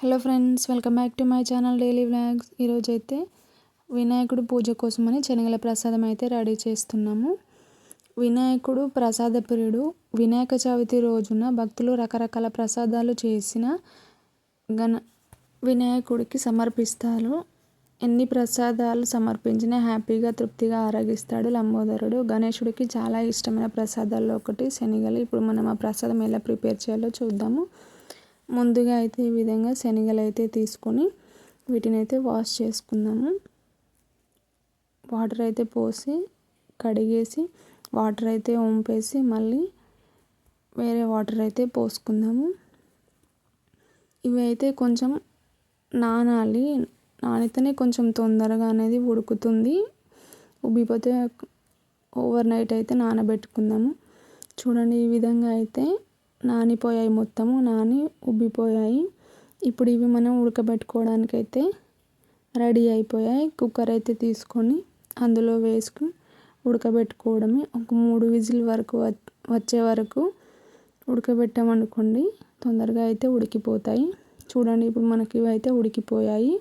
Hello friends welcome back to my channel daily vlogs. ఈరోజు అయితే వినాయకుడు పూజ కోసమని శనగల ప్రసాదం అయితే రెడీ చేస్తున్నాము. వినాయకుడు ప్రసాద ప్రియుడు వినాయక చవితి రోజున భక్తులు రకరకాల ప్రసాదాలు చేసిన గణ వినాయకుడికి సమర్పిస్తారు. ఎన్ని ప్రసాదాలు సమర్పించినా హ్యాపీగా తృప్తిగా ఆరగిస్తాడు లంబోదరుడు. గణేశుడికి చాలా ఇష్టమైన ప్రసాదాల్లో ఒకటి శనగలు. ఇప్పుడు మనం ఆ ప్రసాదం ఎలా ప్రిపేర్ చేయాలో చూద్దాము. ముందుగా అయితే ఈ విధంగా శనగలు అయితే తీసుకొని వీటిని అయితే వాష్ చేసుకుందాము. వాటర్ అయితే పోసి కడిగేసి వాటర్ అయితే వంపేసి మళ్ళీ వేరే వాటర్ అయితే పోసుకుందాము. ఇవి అయితే కొంచెం నానాలి. నానితేనే కొంచెం తొందరగా అనేది ఉడుకుతుంది. ఉబ్బిపోతే ఓవర్ నైట్ అయితే నానబెట్టుకుందాము. చూడండి ఈ విధంగా అయితే నానిపోయాయి మొత్తము నాని ఉబ్బిపోయాయి. ఇప్పుడు ఇవి మనం ఉడకబెట్టుకోవడానికి అయితే రెడీ అయిపోయాయి. కుక్కర్ అయితే తీసుకొని అందులో వేసుకుని ఉడకబెట్టుకోవడమే. ఒక మూడు విజిల్ వరకు వచ్చే వరకు ఉడకబెట్టామనుకోండి తొందరగా అయితే ఉడికిపోతాయి. చూడండి ఇప్పుడు మనకి ఇవి అయితే ఉడికిపోయాయి.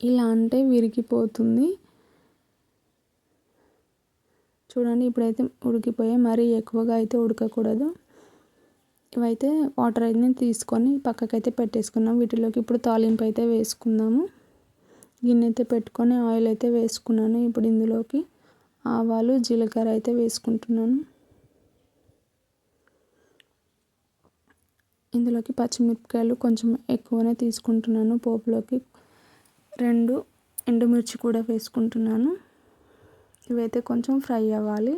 ఇలా అంటే విరిగిపోతుంది. చూడండి ఇప్పుడైతే ఉడికిపోయాయి. మరీ ఎక్కువగా అయితే ఉడకకూడదు. ఇవైతే వాటర్ అయితే తీసుకొని పక్కకైతే పెట్టేసుకున్నాం. వీటిలోకి ఇప్పుడు తాలింపు అయితే వేసుకుందాము. గిన్నె అయితే పెట్టుకొని ఆయిల్ అయితే వేసుకున్నాను. ఇప్పుడు ఇందులోకి ఆవాలు జీలకర్ర అయితే వేసుకుంటున్నాను. ఇందులోకి పచ్చిమిరపకాయలు కొంచెం ఎక్కువనే తీసుకుంటున్నాను. పోపులోకి రెండు ఎండుమిర్చి కూడా వేసుకుంటున్నాను. ఇవైతే కొంచెం ఫ్రై అవ్వాలి.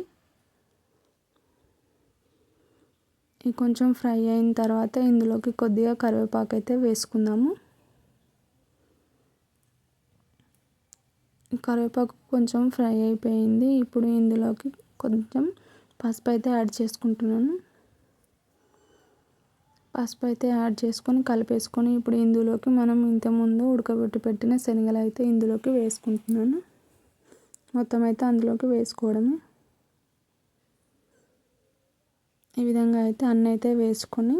ఇది కొంచెం ఫ్రై అయిన తర్వాత ఇందులోకి కొద్దిగా కరివేపాకు అయితే వేసుకుందాము కరివేపాకు కొంచెం ఫ్రై అయిపోయింది. ఇప్పుడు ఇందులోకి కొంచెం పసుపు అయితే యాడ్ చేసుకుంటున్నాను. పసుపు అయితే యాడ్ చేసుకొని కలిపేసుకొని ఇప్పుడు ఇందులోకి మనం ఇంతకుముందు ఉడకబెట్టి పెట్టిన శనగలు అయితే ఇందులోకి వేసుకుంటున్నాను. మొత్తం అయితే అందులోకి వేసుకోవడమే. ఈ విధంగా అయితే అన్న అయితే వేసుకొని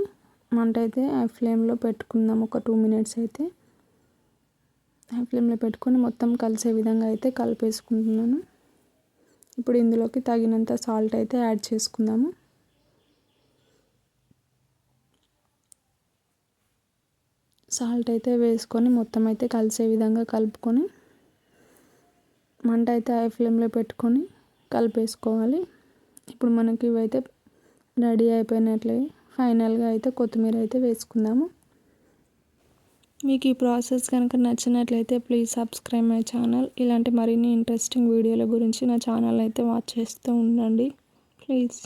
మంట అయితే హై ఫ్లేమ్లో పెట్టుకుందాం. ఒక టూ మినిట్స్ అయితే హై ఫ్లేమ్లో పెట్టుకొని మొత్తం కలిసే విధంగా అయితే కలిపేసుకుంటున్నాను. ఇప్పుడు ఇందులోకి తగినంత సాల్ట్ అయితే యాడ్ చేసుకుందాము. సాల్ట్ అయితే వేసుకొని మొత్తం అయితే కలిసే విధంగా కలుపుకొని మంట అయితే హై ఫ్లేమ్లో పెట్టుకొని కలిపేసుకోవాలి. ఇప్పుడు మనకి ఇవైతే రెడీ అయిపోయినట్లే. ఫైనల్గా అయితే కొత్తిమీర అయితే వేసుకుందాము. మీకు ఈ ప్రాసెస్ కనుక నచ్చినట్లయితే ప్లీజ్ సబ్స్క్రైబ్ మై ఛానల్. ఇలాంటి మరిన్ని ఇంట్రెస్టింగ్ వీడియోల గురించి నా ఛానల్ అయితే వాచ్ చేస్తూ ఉండండి. ప్లీజ్.